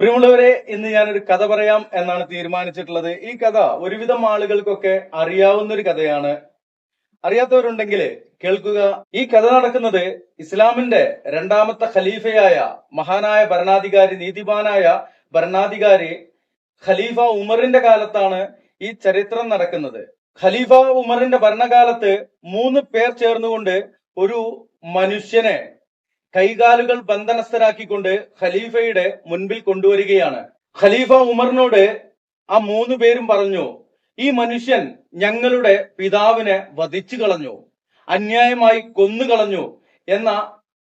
പ്രിയമുള്ളവരെ ഇന്ന് ഞാനൊരു കഥ പറയാം എന്നാണ് തീരുമാനിച്ചിട്ടുള്ളത്. ഈ കഥ ഒരുവിധം ആളുകൾക്കൊക്കെ അറിയാവുന്ന ഒരു കഥയാണ്. അറിയാത്തവരുണ്ടെങ്കിൽ കേൾക്കുക. ഈ കഥ നടക്കുന്നത് ഇസ്ലാമിന്റെ രണ്ടാമത്തെ ഖലീഫയായ മഹാനായ ഭരണാധികാരി നീതിമാനായ ഭരണാധികാരി ഖലീഫ ഉമറിന്റെ കാലത്താണ് ഈ ചരിത്രം നടക്കുന്നത്. ഖലീഫ ഉമറിന്റെ ഭരണകാലത്ത് മൂന്ന് പേർ ചേർന്നുകൊണ്ട് ഒരു മനുഷ്യനെ കൈകാലുകൾ ബന്ധനസ്ഥരാക്കിക്കൊണ്ട് ഖലീഫയുടെ മുൻപിൽ കൊണ്ടുവരികയാണ്. ഖലീഫ ഉമറിനോട് ആ മൂന്ന് പേരും പറഞ്ഞു ഈ മനുഷ്യൻ ഞങ്ങളുടെ പിതാവിനെ വധിച്ചു കളഞ്ഞു അന്യായമായി കൊന്നുകളഞ്ഞു എന്ന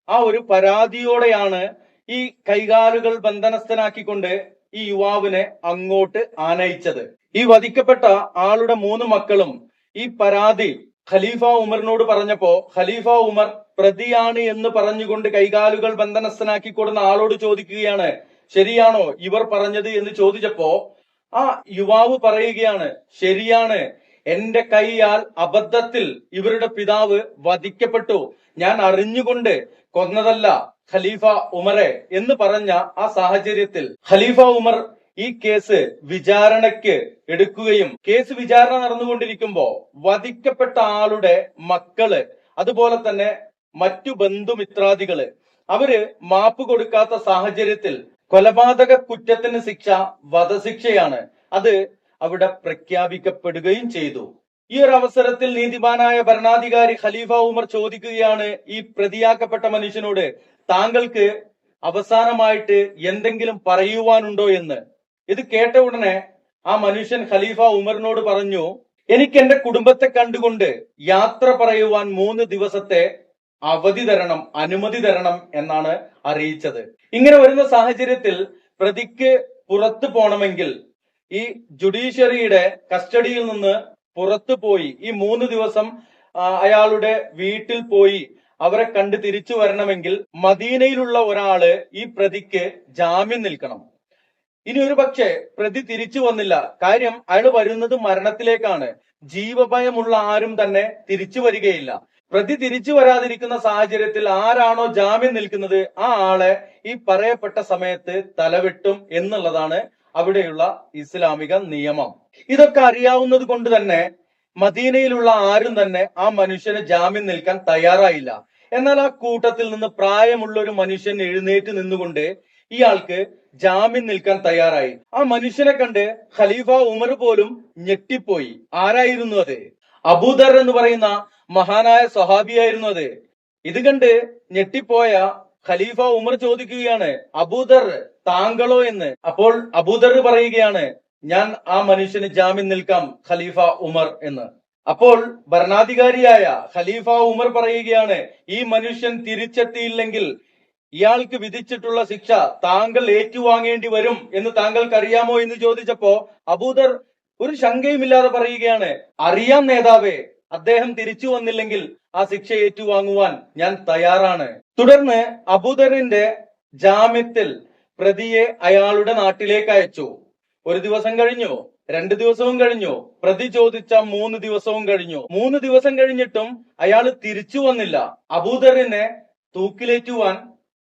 ആ ഒരു പരാതിയോടെയാണ് ഈ കൈകാലുകൾ ബന്ധനസ്ഥനാക്കിക്കൊണ്ട് ഈ യുവാവിനെ അങ്ങോട്ട് ആനയിച്ചത്. ഈ വധിക്കപ്പെട്ട ആളുടെ മൂന്ന് മക്കളും ഈ പരാതി ഖലീഫ ഉമറിനോട് പറഞ്ഞപ്പോ ഖലീഫ ഉമർ പ്രതിയാണ് എന്ന് പറഞ്ഞുകൊണ്ട് കൈകാലുകൾ ബന്ധനസ്ഥനാക്കി കൊടുന്ന ആളോട് ചോദിക്കുകയാണ്. ശരിയാണോ ഇവർ പറഞ്ഞത് എന്ന് ചോദിച്ചപ്പോ ആ യുവാവ് പറയുകയാണ് ശരിയാണ്. എന്റെ കൈയാൽ അബദ്ധത്തിൽ ഇവരുടെ പിതാവ് വധിക്കപ്പെട്ടു. ഞാൻ അറിഞ്ഞുകൊണ്ട് കൊന്നതല്ല ഖലീഫ ഉമറെ എന്ന് പറഞ്ഞ ആ സാഹചര്യത്തിൽ ഖലീഫ ഉമർ ഈ കേസ് വിചാരണയ്ക്ക് എടുക്കുകയും കേസ് വിചാരണ നടന്നുകൊണ്ടിരിക്കുമ്പോ വധിക്കപ്പെട്ട ആളുടെ മക്കൾ അതുപോലെ തന്നെ മറ്റു ബന്ധുമിത്രാദികൾ. അവർ മാപ്പ് കൊടുക്കാത്ത സാഹചര്യത്തിൽ കൊലപാതക കുറ്റത്തിന് ശിക്ഷ വധശിക്ഷയാണ്. അത് അവിടെ പ്രഖ്യാപിക്കപ്പെടുകയും ചെയ്തു. ഈ ഒരു അവസരത്തിൽ നീതിമാനായ ഭരണാധികാരി ഖലീഫ ഉമർ ചോദിക്കുകയാണ് ഈ പ്രതിയാക്കപ്പെട്ട മനുഷ്യനോട് താങ്കൾക്ക് അവസാനമായിട്ട് എന്തെങ്കിലും പറയുവാനുണ്ടോ എന്ന്. ഇത് കേട്ട ഉടനെ ആ മനുഷ്യൻ ഖലീഫ ഉമറിനോട് പറഞ്ഞു എനിക്ക് എന്റെ കുടുംബത്തെ കണ്ടുകൊണ്ട് യാത്ര പറയുവാൻ മൂന്ന് ദിവസത്തെ അവധി തരണം അനുമതി തരണം എന്നാണ് അറിയിച്ചത്. ഇങ്ങനെ വരുന്ന സാഹചര്യത്തിൽ പ്രതിക്ക് പുറത്തു പോണമെങ്കിൽ ഈ ജുഡീഷ്യറിയുടെ കസ്റ്റഡിയിൽ നിന്ന് പുറത്തു പോയി ഈ മൂന്ന് ദിവസം അയാളുടെ വീട്ടിൽ പോയി അവരെ കണ്ട് തിരിച്ചു വരണമെങ്കിൽ മദീനയിലുള്ള ഒരാൾ ഈ പ്രതിക്ക് ജാമ്യം നിൽക്കണം. ഇനി ഒരു പക്ഷേ പ്രതി തിരിച്ചു വന്നില്ല. കാര്യം അയാൾ വരുന്നത് മരണത്തിലേക്കാണ്. ജീവഭയമുള്ള ആരും തന്നെ തിരിച്ചു വരികയില്ല. പ്രതി തിരിച്ചു വരാതിരിക്കുന്ന സാഹചര്യത്തിൽ ആരാണോ ജാമ്യം നിൽക്കുന്നത് ആ ആളെ ഈ പറയപ്പെട്ട സമയത്ത് തലവെട്ടും എന്നുള്ളതാണ് അവിടെയുള്ള ഇസ്ലാമിക നിയമം. ഇതൊക്കെ അറിയാവുന്നത് കൊണ്ട് തന്നെ മദീനയിലുള്ള ആരും തന്നെ ആ മനുഷ്യന് ജാമ്യം നിൽക്കാൻ തയ്യാറായില്ല. എന്നാൽ ആ കൂട്ടത്തിൽ നിന്ന് പ്രായമുള്ള ഒരു മനുഷ്യൻ എഴുന്നേറ്റ് നിന്നുകൊണ്ട് ഇയാൾക്ക് ജാമ്യം നിൽക്കാൻ തയ്യാറായി. ആ മനുഷ്യനെ കണ്ട് ഖലീഫ ഉമർ പോലും ഞെട്ടിപ്പോയി. ആരായിരുന്നു അത്? അബൂദർ എന്ന് പറയുന്ന മഹാനായ സ്വഹാബിയായിരുന്നു അത്. ഇത് കണ്ട് ഞെട്ടിപ്പോയ ഖലീഫ ഉമർ ചോദിക്കുകയാണ് അബൂദർ താങ്കളോ എന്ന്? അപ്പോൾ അബൂദർ പറയുകയാണ് ഞാൻ ആ മനുഷ്യന് ജാമ്യം നിൽക്കാം ഖലീഫ ഉമർ എന്ന്. അപ്പോൾ ഭരണാധികാരിയായ ഖലീഫ ഉമർ പറയുകയാണ് ഈ മനുഷ്യൻ തിരിച്ചെത്തിയില്ലെങ്കിൽ ഇയാൾക്ക് വിധിച്ചിട്ടുള്ള ശിക്ഷ താങ്കൾ ഏറ്റുവാങ്ങേണ്ടി വരും എന്ന് താങ്കൾക്ക് അറിയാമോ എന്ന് ചോദിച്ചപ്പോ അബൂദർ ഒരു ശങ്കയുമില്ലാതെ പറയുകയാണ് അറിയാം നേതാവേ അദ്ദേഹം തിരിച്ചു വന്നില്ലെങ്കിൽ ആ ശിക്ഷ ഏറ്റുവാങ്ങുവാൻ ഞാൻ തയ്യാറാണ്. തുടർന്ന് അബുദറിന്റെ ജാമ്യത്തിൽ പ്രതിയെ അയാളുടെ നാട്ടിലേക്ക് അയച്ചു. ഒരു ദിവസം കഴിഞ്ഞു രണ്ട് ദിവസവും കഴിഞ്ഞു പ്രതി ചോദിച്ച മൂന്ന് ദിവസവും കഴിഞ്ഞു. മൂന്ന് ദിവസം കഴിഞ്ഞിട്ടും അയാൾ തിരിച്ചു വന്നില്ല. അബൂദറിനെ തൂക്കിലേറ്റുവാൻ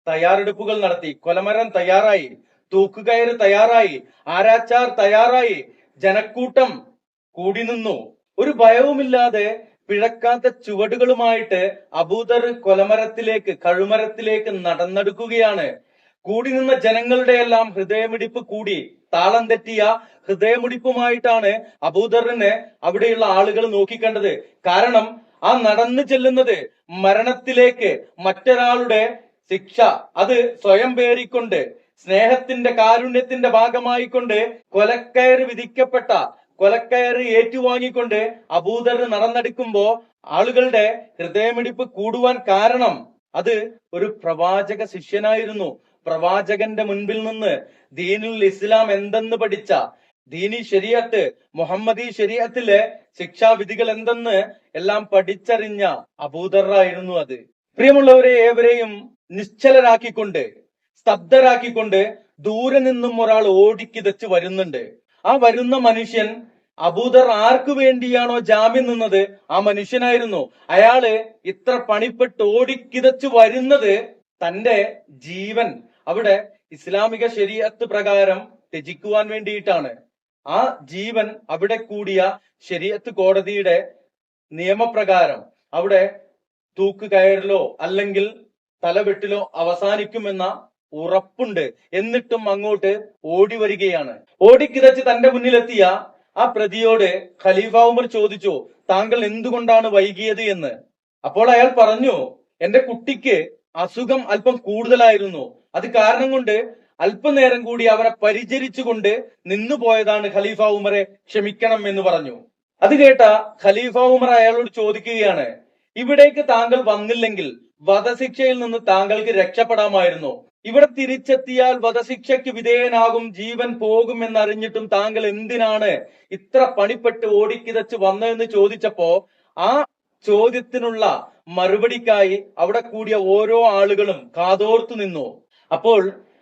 തയ്യാറെടുപ്പുകൾ നടത്തി. കൊലമരം തയ്യാറായി തൂക്കുകയറ് തയ്യാറായി ആരാച്ചാർ തയ്യാറായി ജനക്കൂട്ടം കൂടി നിന്നു. ഒരു ഭയവുമില്ലാതെ പിഴക്കാത്ത ചുവടുകളുമായിട്ട് അബൂദർ കൊലമരത്തിലേക്ക് കഴുമരത്തിലേക്ക് നടന്നെടുക്കുകയാണ്. കൂടി നിന്ന ജനങ്ങളുടെ എല്ലാം ഹൃദയമിടിപ്പ് കൂടി താളം തെറ്റിയ ഹൃദയമിടിപ്പുമായിട്ടാണ് അബൂദറിനെ അവിടെയുള്ള ആളുകൾ നോക്കിക്കണ്ടത്. കാരണം ആ നടന്നു ചെല്ലുന്നത് മരണത്തിലേക്ക് മറ്റൊരാളുടെ ശിക്ഷ അത് സ്വയം പേറിക്കൊണ്ട് സ്നേഹത്തിന്റെ കാരുണ്യത്തിന്റെ ഭാഗമായിക്കൊണ്ട് കൊലക്കയറി വിധിക്കപ്പെട്ട കൊലക്കയറ് ഏറ്റുവാങ്ങിക്കൊണ്ട് അബൂദർ നടന്നെടുക്കുമ്പോ ആളുകളുടെ ഹൃദയമിടിപ്പ് കൂടുവാൻ കാരണം അത് ഒരു പ്രവാചക ശിഷ്യനായിരുന്നു. പ്രവാചകന്റെ മുൻപിൽ നിന്ന് ദീനുൽ ഇസ്ലാം എന്തെന്ന് പഠിച്ച ദീനി ശരീഅത്ത് മുഹമ്മദി ശരീഅത്തിലെ ശിക്ഷാവിധികൾ എന്തെന്ന് എല്ലാം പഠിച്ചറിഞ്ഞ അബൂദറായിരുന്നു അത്. പ്രിയമുള്ളവരെ ഏവരെയും നിശ്ചലരാക്കിക്കൊണ്ട് സ്തബ്ധരാക്കിക്കൊണ്ട് ദൂരെ നിന്നും ഒരാൾ ഓടിക്കിതച്ച് വരുന്നുണ്ട്. ആ വരുന്ന മനുഷ്യൻ അബൂദർ ആർക്കു വേണ്ടിയാണോ ജാമ്യം നിന്നത്? ആ മനുഷ്യനായിരുന്നു. അയാൾ ഇത്ര പണിപ്പെട്ട് ഓടിക്കിതച്ചു വരുന്നത് തന്റെ ജീവൻ. അവിടെ ഇസ്ലാമിക ശരീരത്ത് പ്രകാരം ത്യജിക്കുവാൻ വേണ്ടിയിട്ടാണ്. ആ ജീവൻ അവിടെ കൂടിയ ശരീരത്ത് കോടതിയുടെ നിയമപ്രകാരം അവിടെ തൂക്ക് കയറിലോ അല്ലെങ്കിൽ തലവെട്ടിലോ അവസാനിക്കുമെന്ന ഉറപ്പുണ്ട്. എന്നിട്ടും അങ്ങോട്ട് ഓടി വരികയാണ്. ഓടിക്കിതച്ച് തന്റെ മുന്നിലെത്തിയ ആ പ്രതിയോട് ഖലീഫ ഉമർ ചോദിച്ചു താങ്കൾ എന്തുകൊണ്ടാണ് വൈകിയത് എന്ന്? അപ്പോൾ അയാൾ പറഞ്ഞു എന്റെ കുട്ടിക്ക് അസുഖം അല്പം കൂടുതലായിരുന്നു. അത് കാരണം കൊണ്ട് അല്പനേരം കൂടി അവരെ പരിചരിച്ചുകൊണ്ട് നിന്നുപോയതാണ് ഖലീഫ ഉമറെ ക്ഷമിക്കണം എന്ന് പറഞ്ഞു. അത് കേട്ട ഖലീഫ ഉമർ അയാളോട് ചോദിക്കുകയാണ് ഇവിടേക്ക് താങ്കൾ വന്നില്ലെങ്കിൽ വധശിക്ഷയിൽ നിന്ന് താങ്കൾക്ക് രക്ഷപ്പെടാമായിരുന്നു. ഇവിടെ തിരിച്ചെത്തിയാൽ വധശിക്ഷയ്ക്ക് വിധേയനാകും ജീവൻ പോകും എന്നറിഞ്ഞിട്ടും താങ്കൾ എന്തിനാണ് ഇത്ര പണിപ്പെട്ട് ഓടിക്കിതച്ച് വന്നതെന്ന് ചോദിച്ചപ്പോ ആ ചോദ്യത്തിനുള്ള മറുപടിക്കായി അവിടെ കൂടിയ ഓരോ ആളുകളും കാതോർത്തു നിന്നു. അപ്പോൾ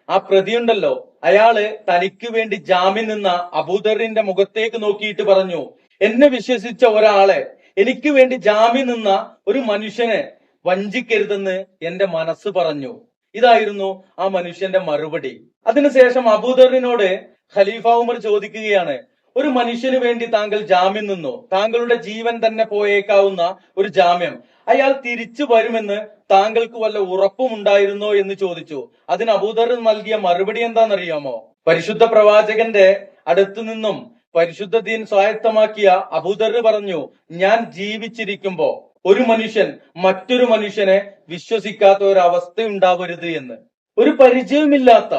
ആ പ്രതിയുണ്ടല്ലോ അയാൾ തനിക്ക് വേണ്ടി ജാമ്യം നിന്ന അബൂദറിന്റെ മുഖത്തേക്ക് നോക്കിയിട്ട് പറഞ്ഞു എന്നെ വിശ്വസിച്ച ഒരാളെ എനിക്ക് വേണ്ടി ജാമ്യം നിന്ന ഒരു മനുഷ്യനെ വഞ്ചിക്കരുതെന്ന് എന്റെ മനസ്സ് പറഞ്ഞു. ഇതായിരുന്നു ആ മനുഷ്യന്റെ മറുപടി. അതിനുശേഷം അബൂദറിനോട് ഖലീഫ ഉമർ ചോദിക്കുകയാണ് ഒരു മനുഷ്യന് വേണ്ടി താങ്കൾ ജാമ്യം നിന്നു? താങ്കളുടെ ജീവൻ തന്നെ പോയേക്കാവുന്ന ഒരു ജാമ്യം. അയാൾ തിരിച്ചു വരുമെന്ന് താങ്കൾക്ക് വല്ല ഉറപ്പുമുണ്ടായിരുന്നോ എന്ന് ചോദിച്ചു. അതിന് അബൂദർ നൽകിയ മറുപടി എന്താണെന്നറിയാമോ? പരിശുദ്ധ പ്രവാചകന്റെ അടുത്തു നിന്നും പരിശുദ്ധ ദീൻ സ്വായത്തമാക്കിയ അബൂദർ പറഞ്ഞു ഞാൻ ജീവിച്ചിരിക്കുമ്പോ ഒരു മനുഷ്യൻ മറ്റൊരു മനുഷ്യനെ വിശ്വസിക്കാത്ത ഒരു അവസ്ഥ ഉണ്ടാവരുത് എന്ന്. ഒരു പരിചയമില്ലാത്ത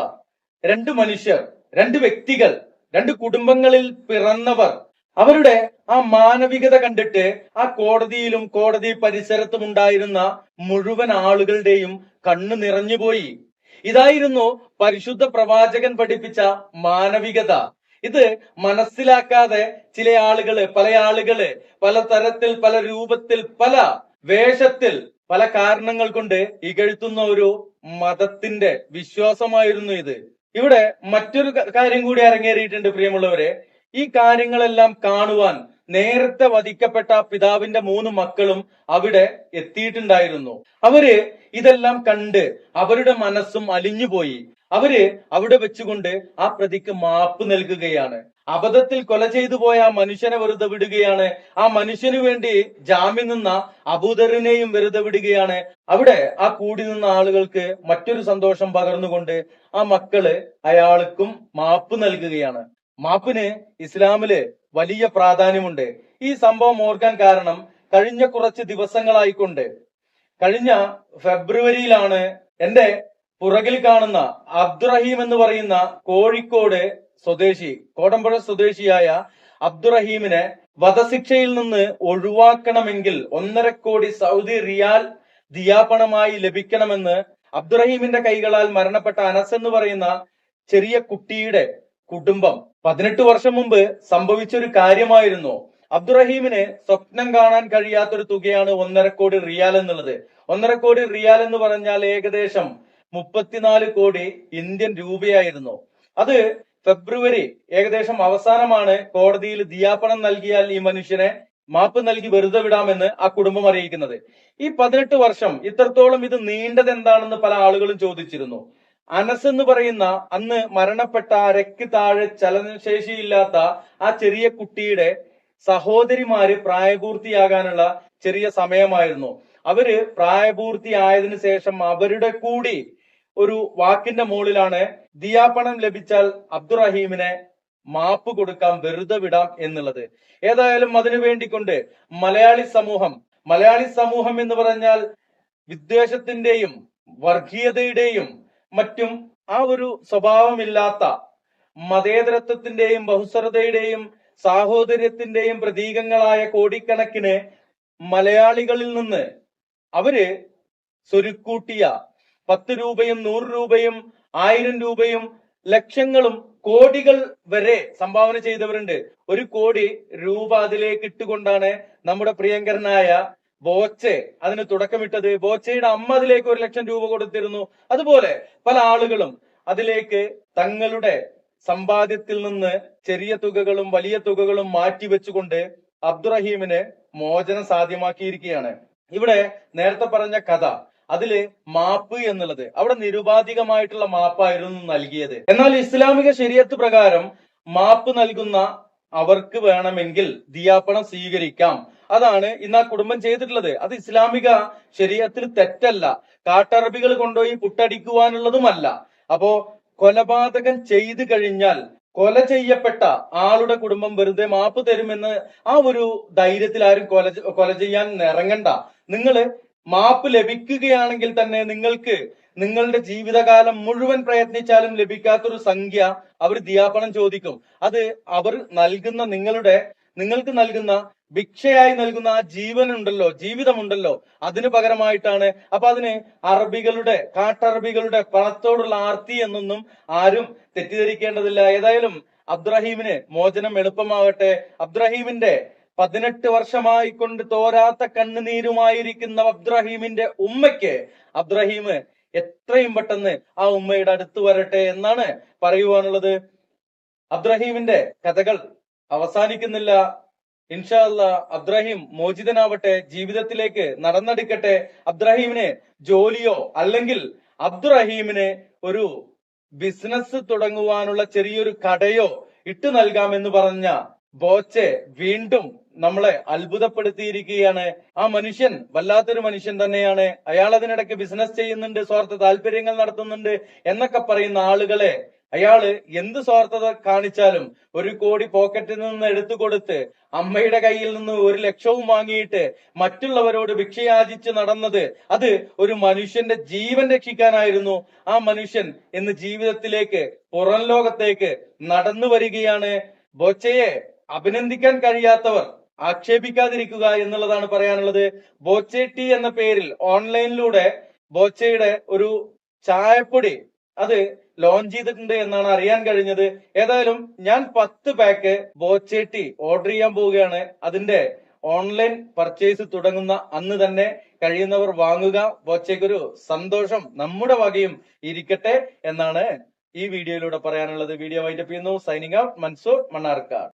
രണ്ട് മനുഷ്യർ രണ്ട് വ്യക്തികൾ രണ്ട് കുടുംബങ്ങളിൽ പിറന്നവർ അവരുടെ ആ മാനവികത കണ്ടിട്ട് ആ കോടതിയിലും കോടതി പരിസരത്തും ഉണ്ടായിരുന്ന മുഴുവൻ ആളുകളുടെയും കണ്ണു നിറഞ്ഞുപോയി. ഇതായിരുന്നു പരിശുദ്ധ പ്രവാചകൻ പഠിപ്പിച്ച മാനവികത. ഇത് മനസ്സിലാക്കാതെ ചില ആളുകൾ പല ആളുകൾ പല തരത്തിൽ പല രൂപത്തിൽ പല വേഷത്തിൽ പല കാരണങ്ങൾ കൊണ്ട് ഇകഴ്ത്തുന്ന ഒരു മതത്തിന്റെ വിശ്വാസമായിരുന്നു ഇത്. ഇവിടെ മറ്റൊരു കാര്യം കൂടി അരങ്ങേറിയിട്ടുണ്ട് പ്രിയമുള്ളവരെ. ഈ കാര്യങ്ങളെല്ലാം കാണുവാൻ നേരത്തെ വധിക്കപ്പെട്ട പിതാവിന്റെ മൂന്ന് മക്കളും അവിടെ എത്തിയിട്ടുണ്ടായിരുന്നു. അവർ ഇതെല്ലാം കണ്ട് അവരുടെ മനസ്സും അലിഞ്ഞുപോയി. അവർ അവിടെ വെച്ചുകൊണ്ട് ആ പ്രതിക്ക് മാപ്പ് നൽകുകയാണ്. അബദ്ധത്തിൽ കൊല ചെയ്തു പോയ ആ മനുഷ്യനെ വെറുതെ വിടുകയാണ്. ആ മനുഷ്യന് വേണ്ടി ജാമ്യം നിന്ന അബൂദറിനെയും വെറുതെ വിടുകയാണ്. അവിടെ ആ കൂടി നിന്ന ആളുകൾക്ക് മറ്റൊരു സന്തോഷം പകർന്നുകൊണ്ട് ആ മക്കൾ അയാൾക്കും മാപ്പ് നൽകുകയാണ്. മാപ്പിന് ഇസ്ലാമിൽ വലിയ പ്രാധാന്യമുണ്ട്. ഈ സംഭവം ഓർക്കാൻ കാരണം കഴിഞ്ഞ കുറച്ച് ദിവസങ്ങളായിക്കൊണ്ട് കഴിഞ്ഞ ഫെബ്രുവരിയിലാണ് എന്റെ പുറകിൽ കാണുന്ന അബ്ദുറഹീം എന്ന് പറയുന്ന കോഴിക്കോട് സ്വദേശി കോടമ്പുഴ സ്വദേശിയായ അബ്ദുറഹീമിനെ വധശിക്ഷയിൽ നിന്ന് ഒഴിവാക്കണമെങ്കിൽ ഒന്നര കോടി സൗദി റിയാൽ ദിയാപണമായി ലഭിക്കണമെന്ന് അബ്ദുറഹീമിന്റെ കൈകളാൽ മരണപ്പെട്ട അനസ് എന്ന് പറയുന്ന ചെറിയ കുട്ടിയുടെ കുടുംബം പതിനെട്ട് വർഷം മുമ്പ് സംഭവിച്ച ഒരു കാര്യമായിരുന്നു. അബ്ദുറഹീമിന് സ്വപ്നം കാണാൻ കഴിയാത്തൊരു തുകയാണ് ഒന്നര കോടി റിയാൽ എന്നുള്ളത്. ഒന്നര കോടി റിയാൽ എന്ന് പറഞ്ഞാൽ ഏകദേശം മുപ്പത്തിനാല് കോടി ഇന്ത്യൻ രൂപയായിരുന്നു. അത് ഫെബ്രുവരി ഏകദേശം അവസാനമാണ് കോടതിയിൽ ദിയാപണം നൽകിയാൽ ഈ മനുഷ്യനെ മാപ്പ് നൽകി വെറുതെ വിടാമെന്ന് ആ കുടുംബം അറിയിക്കുന്നത്. ഈ പതിനെട്ട് വർഷം ഇത്രത്തോളം ഇത് നീണ്ടത് എന്താണെന്ന് പല ആളുകളും ചോദിച്ചിരുന്നു. അനസ് എന്ന് പറയുന്ന അന്ന് മരണപ്പെട്ട രക്ക് താഴെ ചലനശേഷിയില്ലാത്ത ആ ചെറിയ കുട്ടിയുടെ സഹോദരിമാര് പ്രായപൂർത്തിയാകാനുള്ള ചെറിയ സമയമായിരുന്നു. അവർ പ്രായപൂർത്തിയായതിനു ശേഷം അവരുടെ കൂടി ഒരു വാക്കിന്റെ മുകളിലാണ് ദിയാപണം ലഭിച്ചാൽ അബ്ദുറഹീമിനെ മാപ്പ് കൊടുക്കാം വെറുതെ വിടാം എന്നുള്ളത്. ഏതായാലും അതിനു വേണ്ടിക്കൊണ്ട് മലയാളി സമൂഹം മലയാളി സമൂഹം എന്ന് പറഞ്ഞാൽ വിദ്വേഷത്തിന്റെയും വർഗീയതയുടെയും മറ്റും ആ ഒരു സ്വഭാവമില്ലാത്ത മതേതരത്വത്തിന്റെയും ബഹുസ്വരതയുടെയും സാഹോദര്യത്തിന്റെയും പ്രതീകങ്ങളായ കോടിക്കണക്കിന് മലയാളികളിൽ നിന്ന് അവർ സ്വരുക്കൂട്ടിയ പത്ത് രൂപയും നൂറ് രൂപയും ആയിരം രൂപയും ലക്ഷങ്ങളും കോടികൾ വരെ സംഭാവന ചെയ്തവരുണ്ട്. ഒരു കോടി രൂപ അതിലേക്ക് ഇട്ടുകൊണ്ടാണ് നമ്മുടെ പ്രിയങ്കരനായ ബോച്ചെ അതിന് തുടക്കമിട്ടത്. ബോച്ചയുടെ അമ്മ അതിലേക്ക് ഒരു ലക്ഷം രൂപ കൊടുത്തിരുന്നു. അതുപോലെ പല ആളുകളും അതിലേക്ക് തങ്ങളുടെ സമ്പാദ്യത്തിൽ നിന്ന് ചെറിയ തുകകളും വലിയ തുകകളും മാറ്റിവെച്ചുകൊണ്ട് അബ്ദുറഹീമിന് മോചനം സാധ്യമാക്കിയിരിക്കുകയാണ്. ഇവിടെ നേരത്തെ പറഞ്ഞ കഥ അതിൽ മാപ്പ് എന്നുള്ളത്. അവിടെ നിരുപാധികമായിട്ടുള്ള മാപ്പായിരുന്നു നൽകിയത്. എന്നാൽ ഇസ്ലാമിക ശരീരത്ത് പ്രകാരം മാപ്പ് നൽകുന്ന അവർക്ക് വേണമെങ്കിൽ ദിയാപ്പണം സ്വീകരിക്കാം. അതാണ് ഇന്ന് ആ കുടുംബം ചെയ്തിട്ടുള്ളത്. അത് ഇസ്ലാമിക ശരീരത്തിൽ തെറ്റല്ല. കാട്ടറബികൾ കൊണ്ടുപോയി പുട്ടടിക്കുവാനുള്ളതുമല്ല. അപ്പോ കൊലപാതകം ചെയ്തു കഴിഞ്ഞാൽ കൊല ചെയ്യപ്പെട്ട ആളുടെ കുടുംബം വെറുതെ മാപ്പ് തരുമെന്ന് ആ ഒരു ധൈര്യത്തിൽ ആരും കൊല കൊല ചെയ്യാൻ ഇറങ്ങണ്ട നിങ്ങൾ മാപ്പ് ലഭിക്കുകയാണെങ്കിൽ തന്നെ നിങ്ങൾക്ക് നിങ്ങളുടെ ജീവിതകാലം മുഴുവൻ പ്രയത്നിച്ചാലും ലഭിക്കാത്തൊരു സംഖ്യ അവർ ദിയാപണം ചോദിക്കും. അത് അവർ നൽകുന്ന നിങ്ങളുടെ നിങ്ങൾക്ക് നൽകുന്ന ഭിക്ഷയായി നൽകുന്ന ആ ജീവനുണ്ടല്ലോ ജീവിതമുണ്ടല്ലോ. അതിന് പകരമായിട്ടാണ്. അപ്പൊ അതിന് അറബികളുടെ കാട്ടറബികളുടെ പണത്തോടുള്ള ആർത്തി എന്നൊന്നും ആരും തെറ്റിദ്ധരിക്കേണ്ടതില്ല. ഏതായാലും അബ്ദുറഹീമിന് മോചനം എളുപ്പമാവട്ടെ. അബ്ദുറഹീമിന്റെ പതിനെട്ട് വർഷമായി കൊണ്ട് തോരാത്ത കണ്ണുനീരുമായിരിക്കുന്ന അബ്ദ്രഹീമിന്റെ ഉമ്മയ്ക്ക് അബ്ദ്രഹീം എത്രയും പെട്ടെന്ന് ആ ഉമ്മയുടെ അടുത്ത് വരട്ടെ എന്നാണ് പറയുവാനുള്ളത്. അബ്ദ്രഹീമിന്റെ കഥകൾ അവസാനിക്കുന്നില്ല. ഇൻഷാ അല്ലാ അബ്ദുറഹീം മോചിതനാവട്ടെ ജീവിതത്തിലേക്ക് നടന്നെടുക്കട്ടെ. അബ്ദ്രഹീമിന് ജോലിയോ അല്ലെങ്കിൽ അബ്ദുറഹീമിന് ഒരു ബിസിനസ് തുടങ്ങുവാനുള്ള ചെറിയൊരു കടയോ ഇട്ടു നൽകാമെന്ന് പറഞ്ഞ ബോച്ചെ വീണ്ടും നമ്മളെ അത്ഭുതപ്പെടുത്തിയിരിക്കുകയാണ്. ആ മനുഷ്യൻ വല്ലാത്തൊരു മനുഷ്യൻ തന്നെയാണ്. അയാൾ അതിനിടയ്ക്ക് ബിസിനസ് ചെയ്യുന്നുണ്ട് സ്വാർത്ഥ താല്പര്യങ്ങൾ നടത്തുന്നുണ്ട് എന്നൊക്കെ പറയുന്ന ആളുകളെ അയാൾ എന്ത് സ്വാർത്ഥത കാണിച്ചാലും ഒരു കോടി പോക്കറ്റിൽ നിന്ന് എടുത്തു കൊടുത്ത് അമ്മയുടെ കയ്യിൽ നിന്ന് ഒരു ലക്ഷവും വാങ്ങിയിട്ട് മറ്റുള്ളവരോട് ഭിക്ഷയാചിച്ച് നടന്നത് അത് ഒരു മനുഷ്യന്റെ ജീവൻ രക്ഷിക്കാനായിരുന്നു. ആ മനുഷ്യൻ ഇന്ന് ജീവിതത്തിലേക്ക് പുറം ലോകത്തേക്ക് നടന്നു വരികയാണ് ബോച്ചയെ അഭിനന്ദിക്കാൻ കഴിയാത്തവർ ആക്ഷേപിക്കാതിരിക്കുക എന്നുള്ളതാണ് പറയാനുള്ളത്. ബോച്ചെ ടി എന്ന പേരിൽ ഓൺലൈനിലൂടെ ബോച്ചയുടെ ഒരു ചായപ്പൊടി അത് ലോഞ്ച് ചെയ്തിട്ടുണ്ട് എന്നാണ് അറിയാൻ കഴിഞ്ഞത്. ഏതായാലും ഞാൻ പത്ത് പാക്ക് ബോച്ചെ ടി ഓർഡർ ചെയ്യാൻ പോവുകയാണ്. അതിന്റെ ഓൺലൈൻ പർച്ചേസ് തുടങ്ങുന്ന അന്ന് തന്നെ കഴിയുന്നവർ വാങ്ങുക. ബോച്ചയ്ക്കൊരു സന്തോഷം നമ്മുടെ വകയും ഇരിക്കട്ടെ എന്നാണ് ഈ വീഡിയോയിലൂടെ പറയാനുള്ളത്. വീഡിയോ വൈൻഡപ്പ് ചെയ്യുന്നു. Signing out. മൻസൂർ മണ്ണാർക്കാട്.